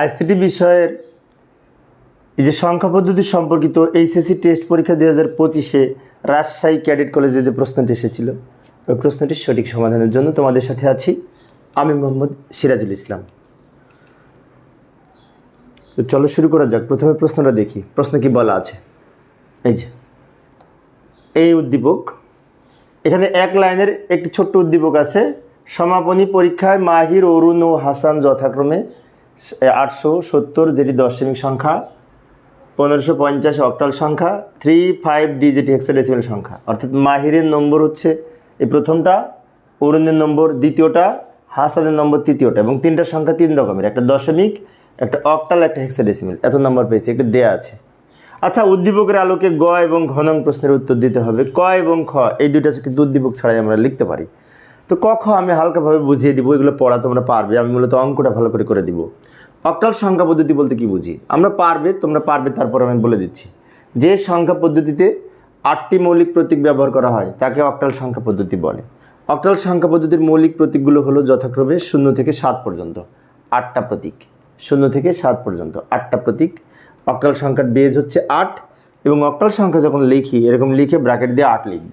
ICT বিষয়ের যে সংখ্যা পদ্ধতি সম্পর্কিত এইচএসসি টেস্ট পরীক্ষা দুই হাজার পঁচিশে রাজশাহী ক্যাডেট কলেজে যে প্রশ্নটি এসেছিল, ওই প্রশ্নটির সঠিক সমাধানের জন্য তোমাদের সাথে আছি। আমি মোহাম্মদ সিরাজুল ইসলাম। তো চলো শুরু করা যাক। প্রথমে প্রশ্নটা দেখি। প্রশ্ন কি বলা আছে? এই যে, এই উদ্দীপক, এখানে এক লাইনের একটি ছোট্ট উদ্দীপক আছে, সমাপনী পরীক্ষায় মাহির, অরুণ ও হাসান যথাক্রমে আটশো সত্তর যেটি দশমিক সংখ্যা, পনেরোশো পঞ্চাশ অক্টাল সংখ্যা থ্রি ফাইভ ডিজিট হেক্সাডেসিমাল সংখ্যা। অর্থাৎ মাহিরের নম্বর হচ্ছে এই প্রথমটা, অরুণের নম্বর দ্বিতীয়টা হাসানের নম্বর তৃতীয়টা এবং তিনটা সংখ্যা তিন রকমের। একটা দশমিক, একটা অক্টাল, একটা হেক্সাডেসিমাল এত নম্বর পেয়েছি, একটা দেয়া আছে। আচ্ছা উদ্দীপকের আলোকে গ এবং ঘনং প্রশ্নের উত্তর দিতে হবে। ক এবং খ, এই দুইটা কিন্তু উদ্দীপক ছাড়াই আমরা লিখতে পারি। তো ক খ আমি হালকাভাবে বুঝিয়ে দিব, এগুলো পড়া তোমরা পারবে, আমি মূলত অঙ্কটা ভালো করে করে দিব। অক্টাল সংখ্যা পদ্ধতি বলতে কি বুঝি? আমরা পারবে, তোমরা পারবে, তারপর আমি বলে দিচ্ছি। যে সংখ্যা পদ্ধতিতে আটটি মৌলিক প্রতীক ব্যবহার করা হয়, তাকে অক্টাল সংখ্যা পদ্ধতি বলে। অক্টাল সংখ্যা পদ্ধতির মৌলিক প্রতীকগুলো হলো যথাক্রমে শূন্য থেকে সাত পর্যন্ত, আটটা প্রতীক। শূন্য থেকে সাত পর্যন্ত, আটটা প্রতীক। অক্টাল সংখ্যার বেজ হচ্ছে আট, এবং অক্টাল সংখ্যা যখন লিখি, এরকম লিখে ব্র্যাকেট দিয়ে আট লিখব।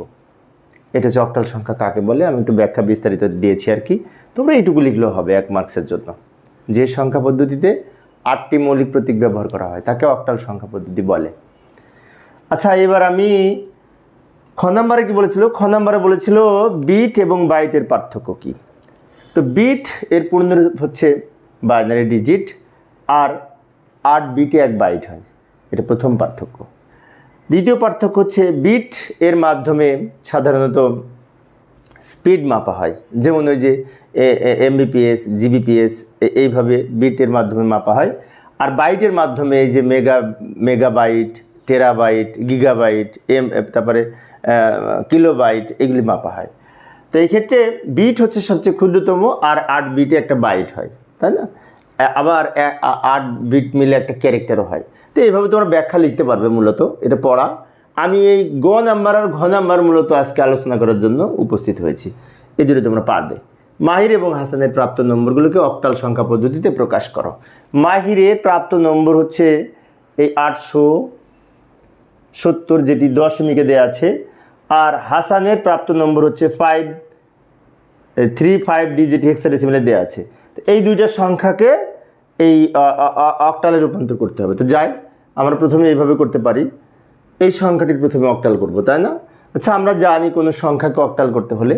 এটা অক্টাল সংখ্যা কাকে বলে, আমি একটু ব্যাখ্যা বিস্তারিত দিয়েছি আর কি। তোমরা এইটুকু লিখলেও হবে এক মার্কসের জন্য। যে সংখ্যা পদ্ধতিতে আটটি মৌলিক প্রতীক ব্যবহার করা হয়, তাকে অক্টাল সংখ্যা পদ্ধতি বলে। আচ্ছা এবার আমি খ নাম্বারে কি বলেছিল? খ নাম্বারে বলেছিল বিট এবং বাইটের পার্থক্য কি? তো বিট এর পূর্ণরূপ হচ্ছে বাইনারি ডিজিট, আর আট বিটে এক বাইট হয়। এটা প্রথম পার্থক্য। দ্বিতীয় পার্থক্য হচ্ছে বিট এর মাধ্যমে সাধারণত স্পিড মাপা হয়। যেমন ওই যে এমবিপিএস, জিবিপিএস এইভাবে বিটের মাধ্যমে মাপা হয়। আর বাইটের মাধ্যমে এই যে mega, megabyte, terabyte, gigabyte, M তারপরে কিলোবাইট, এগুলি মাপা হয়। তো এই ক্ষেত্রে বিট হচ্ছে সবচেয়ে ক্ষুদ্রতম আর আট বিটে একটা বাইট হয়, তাই না? আবার আট বিট মিলে একটা ক্যারেক্টারও হয়। তো এইভাবে তোমরা ব্যাখ্যা লিখতে পারবে মূলত, এটা পড়া। আমি এই গ নাম্বার আর ঘ নাম্বার মূলত আজকে আলোচনা করার জন্য উপস্থিত হয়েছি। এই দুটো তোমরা পারবে। মাহির এবং হাসানের প্রাপ্ত নম্বরগুলোকে অক্টাল সংখ্যা পদ্ধতিতে প্রকাশ করো। মাহিরের প্রাপ্ত নম্বর হচ্ছে এই আটশো সত্তর যেটি দশমিকে দেওয়া আছে, আর হাসানের প্রাপ্ত নম্বর হচ্ছে five three five D digit হেক্সাডেসিমেলে দেওয়া আছে। তো এই দুইটা সংখ্যাকে এই অক্টালে রূপান্তর করতে হবে। তো যাই আমরা প্রথমে এইভাবে করতে পারি। এই সংখ্যাটির প্রথমে অক্টাল করব, তাই না? আচ্ছা আমরা জানি কোনো সংখ্যাকে অক্টাল করতে হলে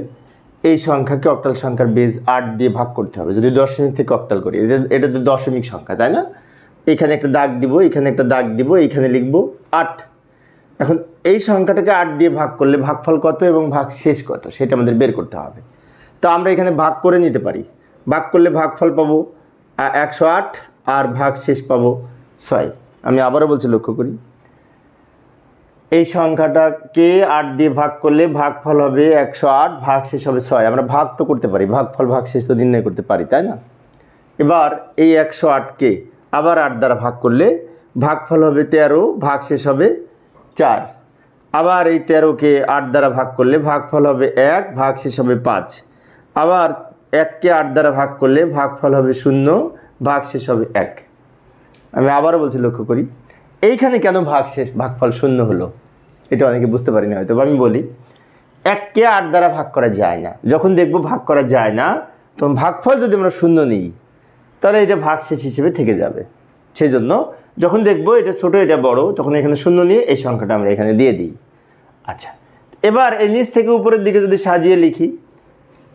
এই সংখ্যাকে অক্টাল সংখ্যার বেজ আট দিয়ে ভাগ করতে হবে। যদি দশমিক থেকে অক্টাল করি, এটা এটা তো দশমিক সংখ্যা, তাই না? এখানে একটা দাগ দিব, এখানে একটা দাগ দিব এইখানে লিখব আট। এখন এই সংখ্যাটাকে আট দিয়ে ভাগ করলে ভাগফল কত এবং ভাগ শেষ কত, সেটা আমাদের বের করতে হবে। তো আমরা এখানে ভাগ করে নিতে পারি। ভাগ করলে ভাগফল পাবো একশো আট, আর ভাগ শেষ পাবো ছয়। আমি আবারও বলছি, লক্ষ্য করি। এই সংখ্যাটাকে আট দিয়ে ভাগ করলে ভাগফল হবে একশো আট, ভাগ শেষ হবে ছয়। আমরা ভাগ তো করতে পারি, ভাগফল, ভাগ শেষ তো নির্ণয় করতে পারি, তাই না? এবার এই একশো আটকে আবার আট দ্বারা ভাগ করলে ভাগফল হবে তেরো, ভাগ শেষ হবে চার। আবার এই তেরোকে আট দ্বারা ভাগ করলে ভাগফল হবে এক, ভাগ শেষ হবে পাঁচ। আবার এককে আট দ্বারা ভাগ করলে ভাগফল হবে শূন্য, ভাগ শেষ হবে এক। আমি আবারও বলছি, লক্ষ্য করি। এইখানে কেন ভাগ শেষ, ভাগফল শূন্য হলো? এটা অনেকে বুঝতে পারি না হয়তো আমি বলি এককে আট দ্বারা ভাগ করা যায় না। যখন দেখব ভাগ করা যায় না, তখন ভাগফল যদি আমরা শূন্য নিই, তাহলে এটা ভাগ শেষ হিসেবে থেকে যাবে। সেই জন্য যখন দেখব এটা ছোট, এটা বড়, তখন এখানে শূন্য নিয়ে এই সংখ্যাটা আমরা এখানে দিয়ে দিই। আচ্ছা এবার এই নিচ থেকে উপরের দিকে যদি সাজিয়ে লিখি,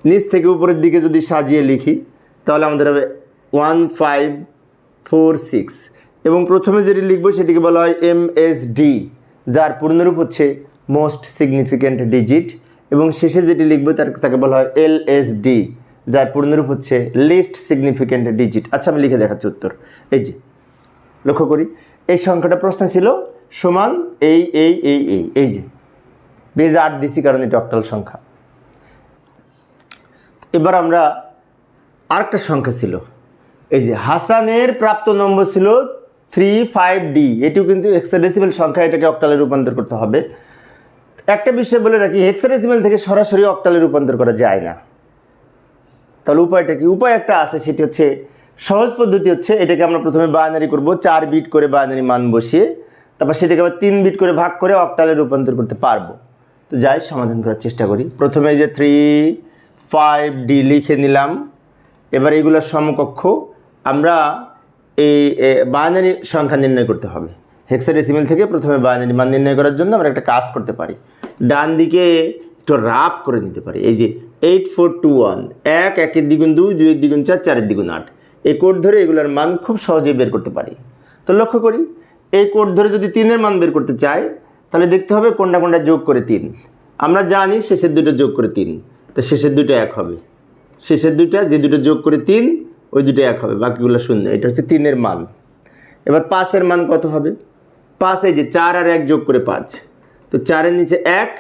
নিচ থেকে উপরের দিকে যদি সাজিয়ে লিখি, তাহলে আমাদের হবে ওয়ান ফাইভ ফোর সিক্স। এবং প্রথমে যেটি লিখব সেটিকে বলা হয় এম এস ডি যার পূর্ণরূপ হচ্ছে মোস্ট সিগনিফিক্যান্ট ডিজিট। এবং শেষে যেটি লিখব তার তাকে বলা হয় এল এস ডি যার পূর্ণরূপ হচ্ছে লিস্ট সিগনিফিক্যান্ট ডিজিট। আচ্ছা আমি লিখে দেখাচ্ছি উত্তর। এই যে, লক্ষ্য করি। এই সংখ্যাটা প্রশ্ন ছিল সমান এই এই এই এই এই যে বেজ আট দিছি কারণ এটা অক্টাল সংখ্যা। এবার আমরা আরেকটা সংখ্যা ছিল। এই যে হাসানের প্রাপ্ত নম্বর ছিল থ্রি ফাইভ ডি এটিও কিন্তু হেক্সাডেসিমেল সংখ্যা এটাকে অক্টালে রূপান্তর করতে হবে। একটা বিষয় বলে রাখি হেক্সাডেসিমেল থেকে সরাসরি অক্টালে রূপান্তর করা যায় না। তাহলে উপায়টা কি? উপায় একটা আছে, সেটি হচ্ছে সহজ পদ্ধতি হচ্ছে, এটাকে আমরা প্রথমে বায়নারি করব, চার বিট করে বায়নারি মান বসিয়ে, তারপর সেটাকে আবার তিন বিট করে ভাগ করে অক্টালে রূপান্তর করতে পারব। তো যাই, সমাধান করার চেষ্টা করি। প্রথমে যে থ্রি ফাইভ ডি লিখে নিলাম, এবার এগুলোর সমকক্ষ আমরা এই বায়নারি সংখ্যা নির্ণয় করতে হবে। হেক্সাডেসিমেল থেকে প্রথমে বায়নারি মান নির্ণয় করার জন্য আমরা একটা কাজ করতে পারি। ডান দিকে একটু রাপ করে নিতে পারি। এই যে এইট, ফোর, টু, ওয়ান, এক, একের দ্বিগুণ দুই, দুইয়ের দ্বিগুণ চার, চারের দ্বিগুণ আট। এই কোড ধরে এগুলোর মান খুব সহজেই বের করতে পারি। তো লক্ষ্য করি, এই কোড ধরে যদি তিনের মান বের করতে চাই, তাহলে দেখতে হবে কোনটা কোনটা যোগ করে তিন। আমরা জানি শেষের দুটো যোগ করে তিন। তো শেষের দুটো এক হবে। শেষের দুইটা যে দুটো যোগ করে তিন ওই দুটো এক হবে, বাকিগুলো শূন্য। এটা হচ্ছে তিনের মান। এবার পাঁচের মান কত হবে? পাঁচ, এই যে চার আর এক যোগ করে পাঁচ। তো চারের নিচে এক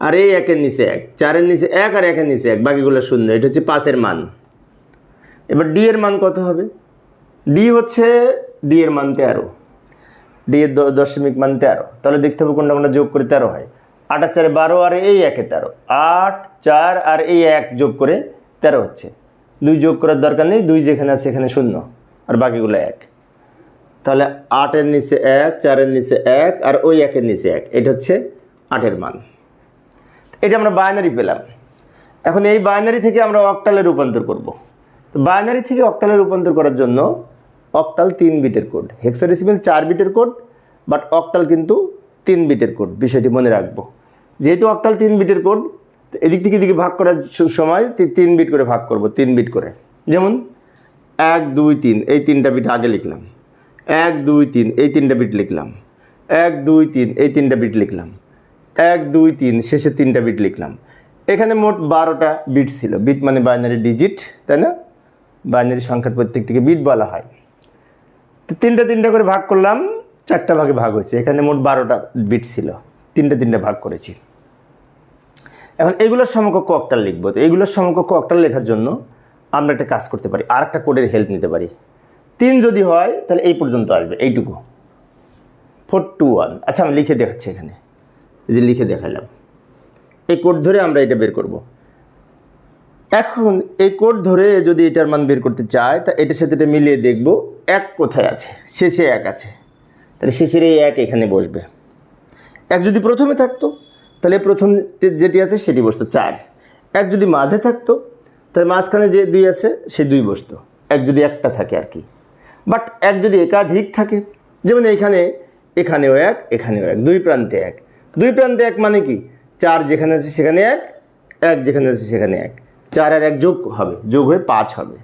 আর এই একের নিচে এক। চারের নিচে এক আর একের নিচে এক, বাকিগুলো শূন্য। এটা হচ্ছে পাঁচের মান। এবার ডি এর মান কত হবে? ডি হচ্ছে, ডি এর মান তেরো। ডি এর দশমিক মান তেরো। তাহলে দেখতে হবে কোনটা কোনটা যোগ করে তেরো হয়। আট আর চারে বারো আর এই একে তেরো। আট, চার আর এই এক যোগ করে তেরো হচ্ছে। দুই যোগ করার দরকার নেই, দুই যেখানে আছে সেখানে শূন্য, আর বাকিগুলো এক। তাহলে আটের নিচে এক, চারের নিচে এক, আর ওই একের নিচে এক, এটা হচ্ছে আটের মান। এটা আমরা বাইনারি পেলাম। এখন এই বাইনারি থেকে আমরা অক্টালে রূপান্তর করব। তো বাইনারি থেকে অক্টালে রূপান্তর করার জন্য অক্টাল তিন বিটের কোড হেক্সাডেসিমেল চার বিটের কোড বাট অক্টাল কিন্তু তিন বিটের কোড বিষয়টি মনে রাখব। যেহেতু অক্টাল তিন বিটের কোড এদিক থেকে এদিকে ভাগ করার সময় তিন বিট করে ভাগ করব, তিন বিট করে। যেমন এক, দুই, তিন, এই তিনটা বিট আগে লিখলাম। এক, দুই, তিন, এই তিনটা বিট লিখলাম। এক, দুই, তিন, এই তিনটা বিট লিখলাম। এক, দুই, তিন, শেষে তিনটা বিট লিখলাম। এখানে মোট বারোটা বিট ছিল। বিট মানে বাইনারি ডিজিট তাই না? বাইনারি সংখ্যার প্রত্যেকটিকে বিট বলা হয়। তো তিনটা তিনটা করে ভাগ করলাম, চারটা ভাগে ভাগ হয়েছে। এখানে মোট বারোটা বিট ছিল। তিনটা তিনটা ভাগ করেছি। এখন এগুলোর সমকক্ষ অক্টাল লিখব। তো এগুলোর সমকক্ষ অক্টাল লেখার জন্য আমরা একটা কাজ করতে পারি আর একটা কোডের হেল্প নিতে পারি। তিন যদি হয়, তাহলে এই পর্যন্ত আসবে, এইটুকু। ফোর টু ওয়ান আচ্ছা আমি লিখে দেখাচ্ছি এখানে। এই যে লিখে দেখালাম। এই কোড ধরে আমরা এটা বের করব। এখন এই কোড ধরে যদি এটার মান বের করতে চায়, তা এটার সাথে এটা মিলিয়ে দেখব, এক কোথায় আছে? শেষে এক আছে। তাহলে শেষের এই এক এখানে বসবে। এক যদি প্রথমে থাকতো তাহলে প্রথম যেটি আছে সেটি বসতো চার। এক যদি মাঝে থাকতো, তাহলে মাঝখানে যে দুই আছে, সে দুই বসতো। এক যদি একটা থাকে আর কি। বাট এক যদি একাধিক থাকে, যেমন এইখানে এখানেও এক এখানেও এক, দুই প্রান্তে এক। দুই প্রান্তে এক মানে কি? চার যেখানে আছে সেখানে এক এক যেখানে আছে সেখানে এক। চার আর এক যোগ হবে, যোগ হয়ে পাঁচ হবে।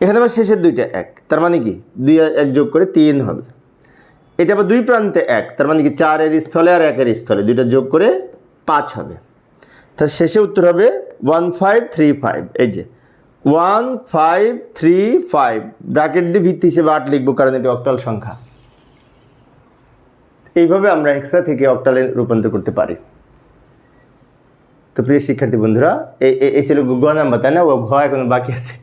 এখানে আবার শেষের দুইটা এক। তার মানে কি? দুই এক যোগ করে তিন হবে। এটা আবার দুই প্রান্তে এক, তার মানে কি চারের স্থলে আর একের স্থলে, দুইটা যোগ করে পাঁচ হবে। তার শেষে উত্তর হবে ওয়ান ফাইভ থ্রি ফাইভ, এই যে one five three five, bracket দিয়ে ভিত্তি হিসেবে আট লিখব কারণ এটি অক্টাল সংখ্যা। এইভাবে আমরা এক্সট্রা থেকে অক্টালে রূপান্তর করতে পারি। তো প্রিয় শিক্ষার্থী বন্ধুরা এই ছিল গ নাম্বার, তাই না? ও ঘ এখনও বাকি আছে।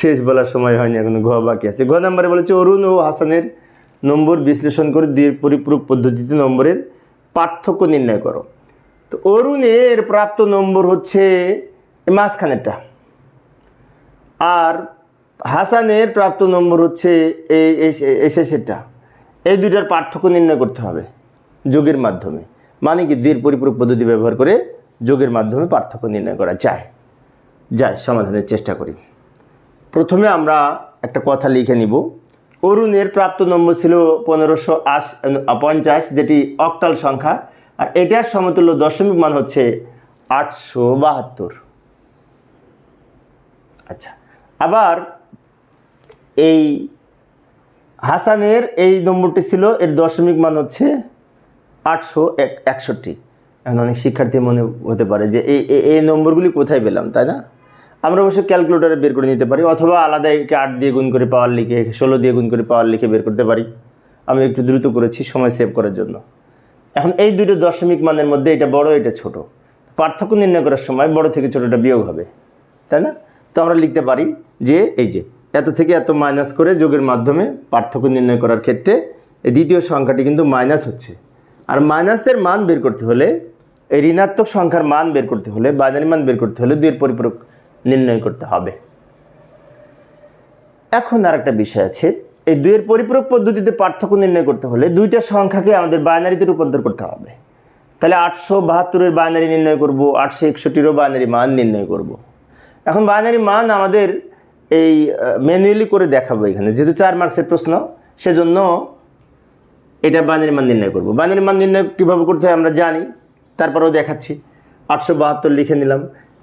শেষ বলার সময় হয়নি, এখনও ঘ বাকি আছে। ঘ নাম্বারে বলেছে অরুণ ও হাসানের নম্বর বিশ্লেষণ করে দুইয়ের পরিপূরক পদ্ধতিতে নম্বরের পার্থক্য নির্ণয় করো। তো অরুণের প্রাপ্ত নম্বর হচ্ছে মাঝখানেরটা। আর হাসানের প্রাপ্ত নম্বর হচ্ছে এই শেষেরটা এই দুইটার পার্থক্য নির্ণয় করতে হবে যোগের মাধ্যমে। মানে কি দুইয়ের পরিপূরক পদ্ধতি ব্যবহার করে যোগের মাধ্যমে পার্থক্য নির্ণয় করা যায়। যায় সমাধানের চেষ্টা করি। প্রথমে আমরা একটা কথা লিখে নিব। অরুণের প্রাপ্ত নম্বর ছিল পনেরোশো আশ পঞ্চাশ, যেটি অক্টাল সংখ্যা। আর এটার সমতুল্য দশমিক মান হচ্ছে আটশো বাহাত্তর। আচ্ছা আবার এই হাসানের এই নম্বরটি ছিল, এর দশমিক মান হচ্ছে আটশো এক একষট্টি। এখন অনেক শিক্ষার্থী মনে হতে পারে যে এই- এই নম্বরগুলি কোথায় পেলাম, তাই না? আমরা অবশ্য ক্যালকুলেটারে বের করে নিতে পারি, অথবা আলাদা একে আট দিয়ে গুণ করে পাওয়ার লিখে ষোলো দিয়ে গুণ করে পাওয়ার লিখে বের করতে পারি। আমি একটু দ্রুত করেছি, সময় সেভ করার জন্য। এখন এই দুটো দশমিক মানের মধ্যে এটা বড়, এটা ছোট। পার্থক্য নির্ণয় করার সময় বড় থেকে ছোটটা বিয়োগ হবে, তাই না? তো আমরা লিখতে পারি যে, এই যে, এত থেকে এত মাইনাস করে যোগের মাধ্যমে পার্থক্য নির্ণয় করার ক্ষেত্রে এই দ্বিতীয় সংখ্যাটি কিন্তু মাইনাস হচ্ছে। আর মাইনাসের মান বের করতে হলে, এই ঋণাত্মক সংখ্যার মান বের করতে হলে, বাইনারি মান বের করতে হলে দুইয়ের পরিপূরক নির্ণয় করতে হবে। এখন আর একটা বিষয় আছে। এই দুইয়ের পরিপূরক পদ্ধতিতে পার্থক্য নির্ণয় করতে হলে দুইটা সংখ্যাকে আমাদের বাইনারিতে রূপান্তর করতে হবে। তাহলে আটশো বাহাত্তরের বাইনারি নির্ণয় করব, আটশো একষট্টিরও বাইনারি মান নির্ণয় করব। এখন বাইনারি মান আমাদের এই ম্যানুয়ালি করে দেখাবো এখানে। যেহেতু চার মার্কসের প্রশ্ন, সেজন্য এটা বাইনারি মান নির্ণয় করব। বাইনারি মান নির্ণয় কীভাবে করতে হয় আমরা জানি, তারপরেও দেখাচ্ছি। আটশো বাহাত্তর লিখে নিলাম,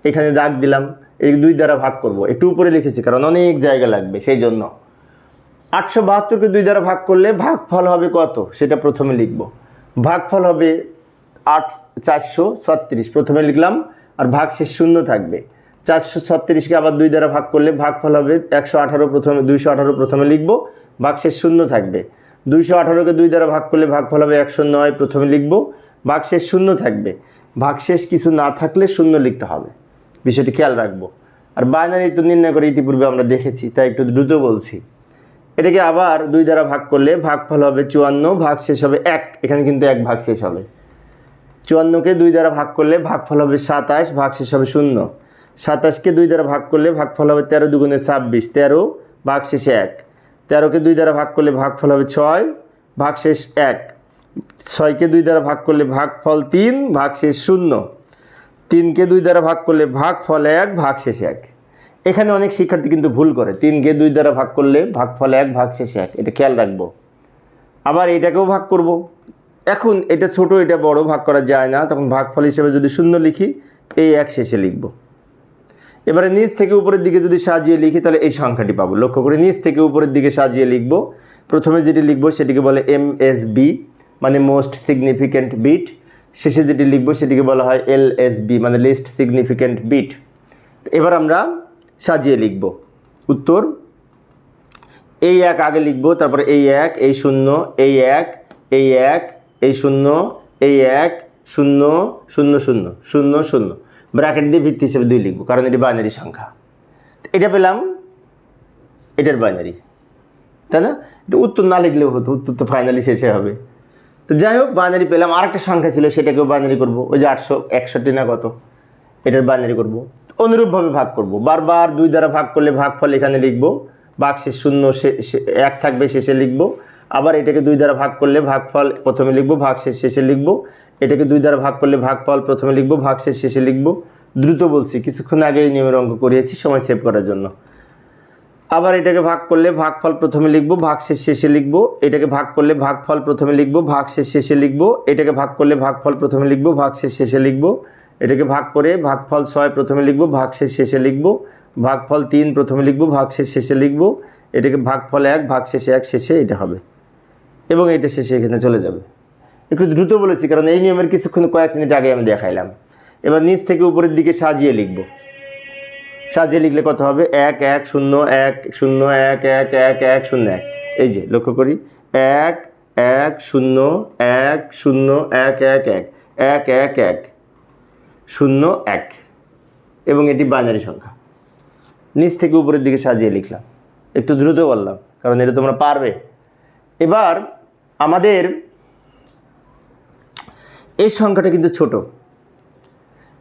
এখানে দাগ দিলাম এই দুই দ্বারা ভাগ করব। একটু উপরে লিখেছি, কারণ অনেক জায়গা লাগবে সেই জন্য আটশো বাহাত্তরকে দুই দ্বারা ভাগ করলে ভাগফল হবে কত? সেটা প্রথমে লিখব। ভাগফল হবে আট চারশো ছত্রিশ, প্রথমে লিখলাম, আর ভাগ শেষ শূন্য থাকবে। চারশো ছত্রিশকে আবার দুই দ্বারা ভাগ করলে ভাগফল হবে একশো আঠারো প্রথমে, দুইশো আঠারো প্রথমে লিখব, ভাগ শেষ শূন্য থাকবে। দুইশো আঠারোকে দুই দ্বারা ভাগ করলে ভাগফল হবে একশো নয়, প্রথমে লিখব, ভাগ শেষ শূন্য থাকবে। ভাগ শেষ কিছু না থাকলে শূন্য লিখতে হবে। বিষয়টি খেয়াল রাখব। আর বাইনারি তো নির্ণয় করে ইতিপূর্বে আমরা দেখেছি, তাই একটু দ্রুত বলছি। এটাকে আবার দুই দ্বারা ভাগ করলে ভাগফল হবে চুয়ান্ন ভাগ শেষ হবে এক, এখানে কিন্তু এক ভাগ শেষ হবে। চুয়ান্নকে দুই দ্বারা ভাগ করলে ভাগফল হবে সাতাশ ভাগ শেষ হবে শূন্য। সাতাশকে দুই দ্বারা ভাগ করলে ভাগফল হবে তেরো দুগুণে ছাব্বিশ, তেরো ভাগ শেষে এক। তেরোকে দুই দ্বারা ভাগ করলে ভাগফল হবে ছয় ভাগ শেষ এক। ছয়কে দুই দ্বারা ভাগ করলে ভাগফল তিন ভাগ শেষ শূন্য। তিনকে দুই দ্বারা ভাগ করলে ভাগফল এক ভাগ শেষ এক। এখানে অনেক শিক্ষার্থী কিন্তু ভুল করে। তিনকে দুই দ্বারা ভাগ করলে ভাগফল এক ভাগ শেষ এক। এটা খেয়াল রাখব। আবার এটাকেও ভাগ করব। এখন এটা ছোট, এটা বড়, ভাগ করা যায় না। তখন ভাগফল হিসেবে যদি শূন্য লিখি, এই এক শেষে লিখব। এবারে নিচ থেকে উপরের দিকে যদি সাজিয়ে লিখি, তাহলে এই সংখ্যাটি পাবো। লক্ষ্য করে নিচ থেকে উপরের দিকে সাজিয়ে লিখব। প্রথমে যেটি লিখব, সেটিকে বলে এম এস বি মানে মোস্ট সিগনিফিক্যান্ট বিট। শেষে যেটি লিখব সেটিকে বলা হয় এল এস বি মানে লিস্ট সিগনিফিক্যান্ট বিট এবার আমরা সাজিয়ে লিখব। উত্তর, এই এক আগে লিখব, তারপরে এই এক, এই শূন্য, এই এক এই এক, এই শূন্য, এই এক, শূন্য শূন্য শূন্য শূন্য শূন্য। ব্র্যাকেট দিয়ে ভিত্তি হিসেবে দুই লিখব, কারণ এটি বাইনারি সংখ্যা। এটা পেলাম, এটার বাইনারি তাই না? এটা উত্তর না লিখলেও হতো, উত্তর তো ফাইনালি শেষে হবে। তো যাই হোক বাইনারি পেলাম। আরেকটা সংখ্যা ছিল, সেটাকেও বাইনারি করব। ওই যে আটশো একষট্টি না কত? এটার বাইনারি করব। অনুরূপভাবে ভাগ করব। বারবার দুই দ্বারা ভাগ করলে ভাগফল এখানে লিখব। ভাগ শেষ শূন্য এক থাকবে, শেষে লিখব। আবার এটাকে দুই দ্বারা ভাগ করলে ভাগফল প্রথমে লিখব ভাগ শেষ শেষে লিখব। এটাকে দুই দ্বারা ভাগ করলে ভাগফল প্রথমে লিখব ভাগ শেষ শেষে লিখব। দ্রুত বলছি, কিছুক্ষণ আগে এই নিয়মের অঙ্ক করিয়েছি, সময় সেভ করার জন্য। আবার এটাকে ভাগ করলে ভাগফল প্রথমে লিখব, ভাগ শেষ লিখব। এটাকে ভাগ করলে ভাগফল প্রথমে লিখব, ভাগ শেষ শেষে লিখব। এটাকে ভাগ করলে ভাগফল প্রথমে লিখব, ভাগ শেষ শেষে লিখব। এটাকে ভাগ করে ভাগফল ছয় প্রথমে লিখব, ভাগ শেষ লিখব। ভাগফল তিন প্রথমে লিখব, ভাগ শেষ শেষে লিখব। এটাকে ভাগফল এক, ভাগ শেষে এক, শেষে এটা হবে। এবং এটা শেষে এখানে চলে যাবে। একটু দ্রুত বলেছি, কারণ এই নিয়মের কিছুক্ষণ কয়েক মিনিট আগে আমি দেখাইলাম। এবার নিচ থেকে উপরের দিকে সাজিয়ে লিখব। সাজিয়ে লিখলে কত হবে? এক এক, শূন্য এক শূন্য, এক এক এক এক, শূন্য, এক। এই যে, লক্ষ্য করি। এক এক, শূন্য এক শূন্য, এক এক এক। এক এক এক, শূন্য, এক। এবং এটি বাইনারি সংখ্যা। নিচ থেকে উপরের দিকে সাজিয়ে লিখলাম। একটু দ্রুত বললাম, কারণ এটা তোমরা পারবে। এবার আমাদের এই সংখ্যাটা কিন্তু ছোট।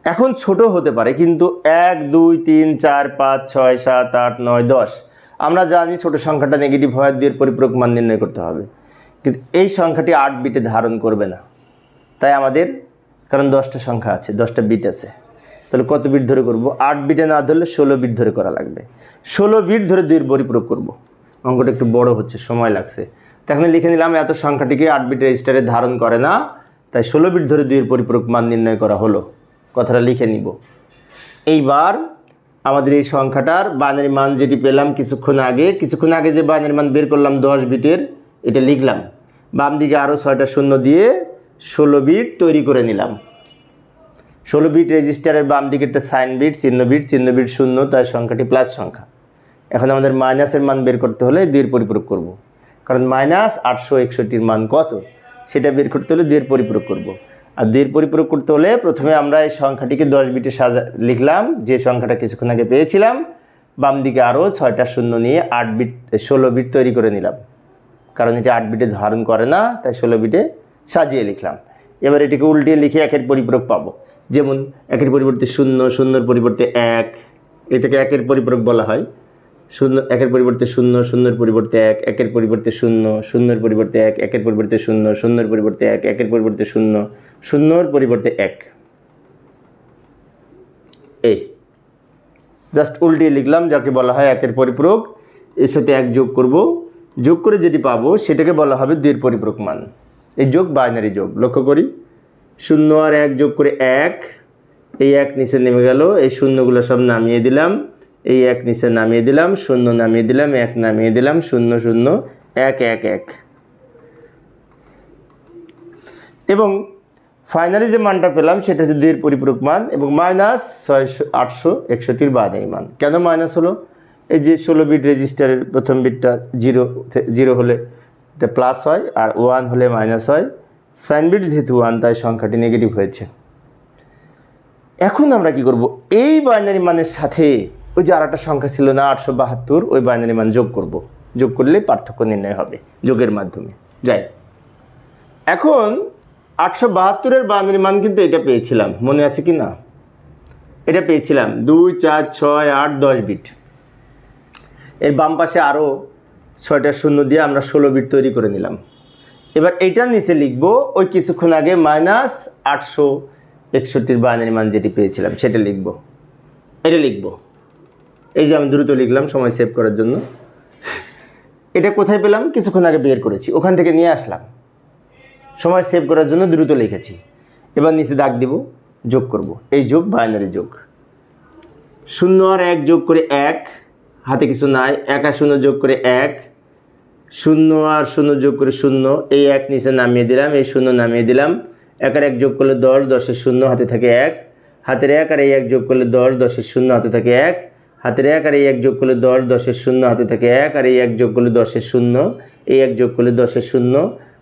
এখন ছোট হতে পারে, কিন্তু এক, দুই, তিন, চার, পাঁচ, ছয়, সাত, আট, নয়, দশ। আমরা জানি ছোট সংখ্যাটা নেগেটিভ হয় দুইয়ের পরিপূরক মান নির্ণয় করতে হবে। কিন্তু এই সংখ্যাটি আট বিটে ধারণ করবে না। তাই আমাদের, কারণ দশটা সংখ্যা আছে, দশটা বিট আছে। তাহলে কত বিট ধরে করব? আট বিটে না ধরলে ষোলো বিট ধরে করা লাগবে। ষোলো বিট ধরে দুইয়ের পরিপূরক করব। অঙ্কটা একটু বড় হচ্ছে, সময় লাগছে। তো এখানে লিখে নিলাম, এত সংখ্যাটিকে আট বিট রেজিস্টারে ধারণ করে না। তাই ষোলো বিট ধরে দুইয়ের পরিপূরক মান নির্ণয় করা হলো। কথাটা লিখে নিব। এইবার আমাদের এই সংখ্যাটার বানের মান যেটি পেলাম কিছুক্ষণ আগে কিছুক্ষণ আগে যে বানের মান বের করলাম দশ বিটের, এটা লিখলাম। বাম দিকে আরও ছয়টা শূন্য দিয়ে ষোলো বিট তৈরি করে নিলাম। ষোলো বিট রেজিস্টারের বাম দিকে একটা সাইন বিট, চিহ্ন বিট চিহ্ন বিট শূন্য, তার সংখ্যাটি প্লাস সংখ্যা। এখন আমাদের মাইনাসের মান বের করতে হলে দুইয়ের পরিপূরক করব। কারণ মাইনাস আটশো একষট্টির মান কত? সেটা বের করতে হলে দুইয়ের পরিপূরক করব। আর দুইয়ের পরিপূরক করতে হলে প্রথমে আমরা এই সংখ্যাটিকে দশ বিটে সাজা লিখলাম। যে সংখ্যাটা কিছুক্ষণ আগে পেয়েছিলাম, বাম দিকে আরও ছয়টা শূন্য নিয়ে আট বিট, ষোলো বিট তৈরি করে নিলাম। কারণ এটা আট বিটে ধারণ করে না, তাই ষোলো বিটে সাজিয়ে লিখলাম। এবার এটিকে উল্টিয়ে লিখে একের পরিপূরক পাবো। যেমন একের পরিবর্তে শূন্য, শূন্যর পরিবর্তে এক, এটাকে একের পরিপূরক বলা হয়। শূন্য, একের পরিবর্তে শূন্য, শূন্যের পরিবর্তে এক, একের পরিবর্তে শূন্য, শূন্যের পরিবর্তে এক, একের পরিবর্তে শূন্য, শূন্যের পরিবর্তে এক, একের পরিবর্তে শূন্য শূন্যর পরিবর্তে এক। এই। জাস্ট উল্টিয়ে লিখলাম, যাকে বলা হয় একের পরিপূরক, এর সাথে এক যোগ করব। যোগ করে যেটি পাবো, সেটাকে বলা হবে দুইয়ের পরিপূরক মান। এই যোগ বাইনারি যোগ, লক্ষ্য করি। শূন্য আর এক যোগ করে এক, এই এক নিচে নেমে গেল, এই শূন্যগুলো সব নামিয়ে দিলাম, এই এক নিচে নামিয়ে দিলাম, শূন্য নামিয়ে দিলাম, এক নামিয়ে দিলাম, শূন্য শূন্য, এক এক এক। এবং ফাইনালি যে মানটা পেলাম, সেটা হচ্ছে দুইয়ের পরিপূরক মান এবং মাইনাস ছয়শো, আটশো একষট্টির মান। কেন মাইনাস হলো? এই যে ষোলো বিট রেজিস্টারের প্রথম বিটটা জিরো জিরো হলে এটা প্লাস হয় আর ওয়ান হলে মাইনাস হয়। সাইন বিট যেহেতু ওয়ান তাই সংখ্যাটি নেগেটিভ হয়েছে। এখন আমরা কি করব? এই বাইনারি মানের সাথে ওই যে আর একটা সংখ্যা ছিল না, আটশো বাহাত্তর, ওই বাইনারি মান যোগ করব। যোগ করলে পার্থক্য নির্ণয় হবে যোগের মাধ্যমে। যাই। এখন আটশো বাহাত্তরের বাইনারি মান কিন্তু এটা পেয়েছিলাম। মনে আছে কি না এটা পেয়েছিলাম। দুই, চার, ছয়, আট, দশ বিট। এর বাম পাশে আরও ছয়টা শূন্য দিয়ে আমরা ষোলো বিট তৈরি করে নিলাম। এবার এইটার নিচে লিখব, ওই কিছুক্ষণ আগে মাইনাস আটশো একষট্টির বাইনারি মান যেটি পেয়েছিলাম, সেটা লিখব। এটা লিখব। এই যে আমি দ্রুত লিখলাম, সময় সেভ করার জন্য। এটা কোথায় পেলাম? কিছুক্ষণ আগে বের করেছি। ওখান থেকে নিয়ে আসলাম। সময় সেভ করার জন্য দ্রুত লিখেছি। এবার নিচে দাগ দিব, যোগ করব। এই যোগ বাইনারি যোগ। শূন্য আর এক যোগ করে এক, হাতে কিছু নাই, এক আর শূন্য যোগ করে এক, শূন্য আর শূন্য যোগ করে শূন্য, এই এক নিচে নামিয়ে দিলাম, এই শূন্য নামিয়ে দিলাম। এক আর এক যোগ করলে দশ দশের শূন্য হাতে থাকে এক। হাতের এক আর এই এক যোগ করলে দশ দশের শূন্য হাতে থাকে এক। হাতের এক আর এই এক যোগ করলে দশ দশের শূন্য হাতে থাকে এক। আর এই এক যোগ করলে দশের শূন্য, এই এক যোগ করলে দশের শূন্য।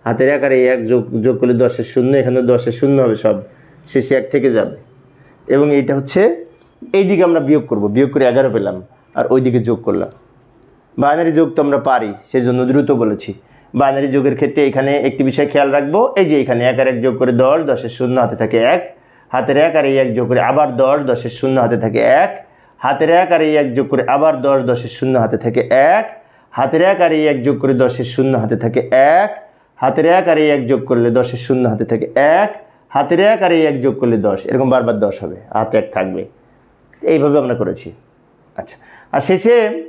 হাতের এক আর এক যোগ যোগ করলে দশের শূন্য, এখানে দশের শূন্য হবে সব। শেষে এক থেকে যাবে। এবং এইটা হচ্ছে এই দিকে আমরা বিয়োগ করব। বিয়োগ করে এগারো পেলাম, আর ওই দিকে যোগ করলাম। বাইনারি যোগ তো আমরা পারি, সেজন্য দ্রুত বলেছি। বাইনারি যোগের ক্ষেত্রে এখানে একটি বিষয় খেয়াল রাখব, এই যে এখানে এক আর এক যোগ করে দশ, দশের শূন্য হাতে থাকে এক। হাতের এক আর এই এক যোগ করে আবার দশ, দশের শূন্য হাতে থাকে এক। হাতের এক আর এই এক যোগ করে আবার দশ, দশের শূন্য হাতে থাকে এক। হাতের এক আর এই এক যোগ করে দশের শূন্য হাতে থাকে এক। হাতের এক আর এক যোগ করলে দশের শূন্য হাতে থাকে এক, হাতের এক আর এক যোগ করলে দশ। এরকম বারবার দশ হবে, হাতে এক থাকবে। এইভাবে আমরা করেছি। আচ্ছা আর শেষে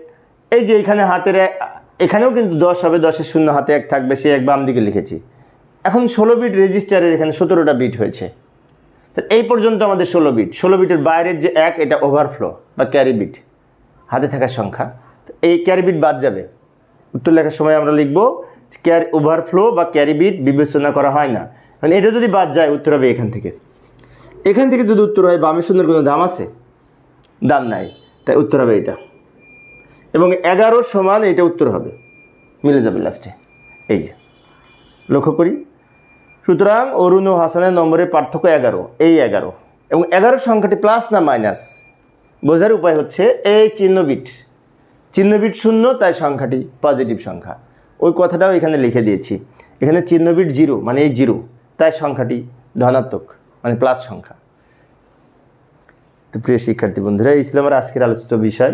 এই যে এখানে হাতের এক- এখানেও কিন্তু দশ হবে দশের শূন্য হাতে এক থাকবে সে এক বাম দিকে লিখেছি। এখন ষোলো বিট রেজিস্টারের এখানে সতেরোটা বিট হয়েছে। তো এই পর্যন্ত আমাদের ষোলো বিট ষোলো বিটের বাইরের যে এক, এটা ওভারফ্লো বা ক্যারি বিট হাতে থাকার সংখ্যা। তো এই ক্যারি বিট বাদ যাবে। উত্তর লেখার সময় আমরা লিখব ক্যারি ওভারফ্লো বা ক্যারি বিট বিবেচনা করা হয় না। মানে এটা যদি বাদ যায়, উত্তর হবে এখান থেকে। এখান থেকে যদি উত্তর হয়, বামে সুন্দর কোনো দাম আছে? দাম নাই। তাই উত্তর হবে এটা। এবং এগারো সমান এটা উত্তর হবে। মিলে যাবে লাস্টে এই যে। লক্ষ্য করি। সুতরাং অরুণ ও হাসানের নম্বরের পার্থক্য এগারো। এই এগারো। এবং এগারো সংখ্যাটি প্লাস না মাইনাস বোঝার উপায় হচ্ছে এই চিহ্নবিট চিহ্নবিট শূন্য, তাই সংখ্যাটি পজিটিভ সংখ্যা। ওই কথাটাও এখানে লিখে দিয়েছি। এখানে চিহ্নবিট জিরো মানে এই জিরো, তাই সংখ্যাটি ধনাত্মক মানে প্লাস সংখ্যা। তো প্রিয় শিক্ষার্থী বন্ধুরা, এই ছিল আমার আজকের আলোচিত বিষয়।